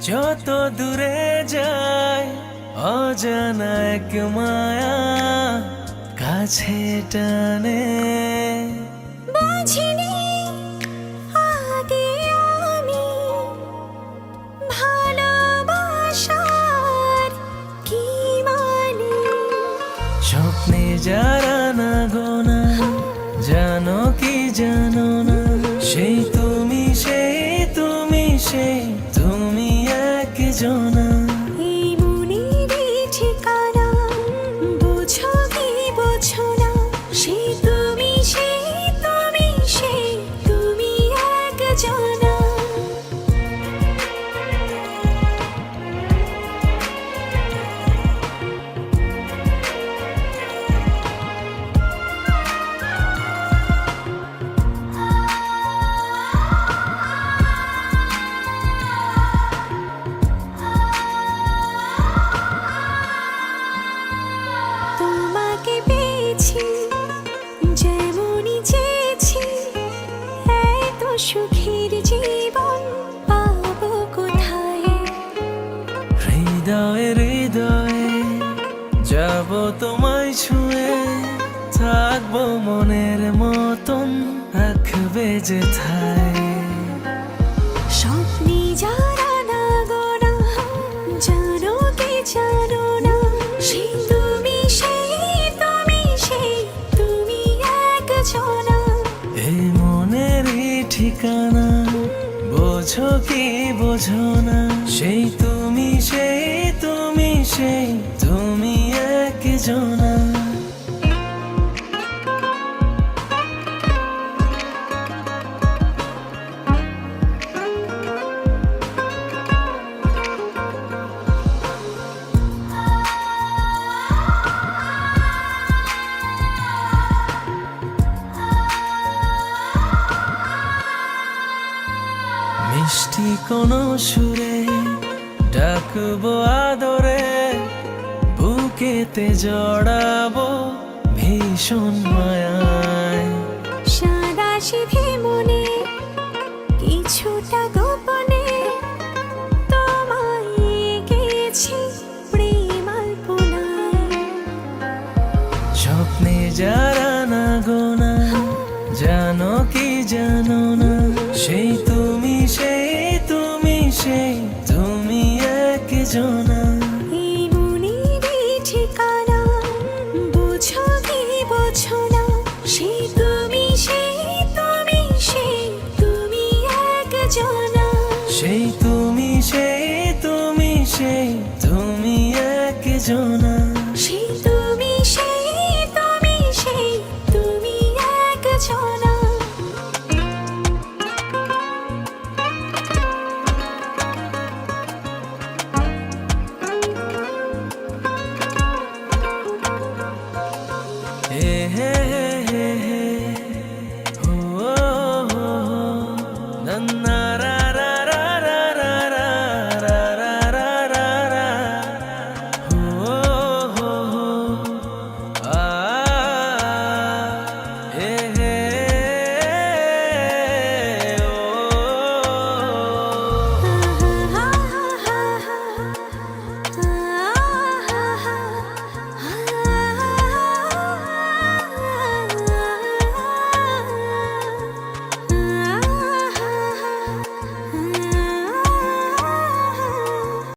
যত দূরে যায় অজানা এক মায়া কাছে টানে। স্বপ্নে যারা না গোনা জানো কি জানো না সেই জনা সুখের জীবন পাবো কোথায়? হৃদয়ে হৃদয়ে যাব তোমায় ছুঁয়ে থাকব মনের মতন রাখবে যে থায়। স্বপ্নে যারা না গোনা জানো কি জানো না সে ঠিকানা? বোঝো কি বোঝো না? সেই তুমি সেই তুমি সেই তুমি এক মিষ্টি কোনো সুরে ডাকবো আদরে বুকেতে জড়াবো ভীষণ মায়ায়। সাদা সিধে মনে কিছুটা গোপনে তোমায় গেছি স্বপ্নে যারা না গোনা জানো কি জানো না সেই তুমি না? সে তুমি সেই তুমি সেই তুমি এক জনা সেই তুমি, সে তুমি সে তুমি हैं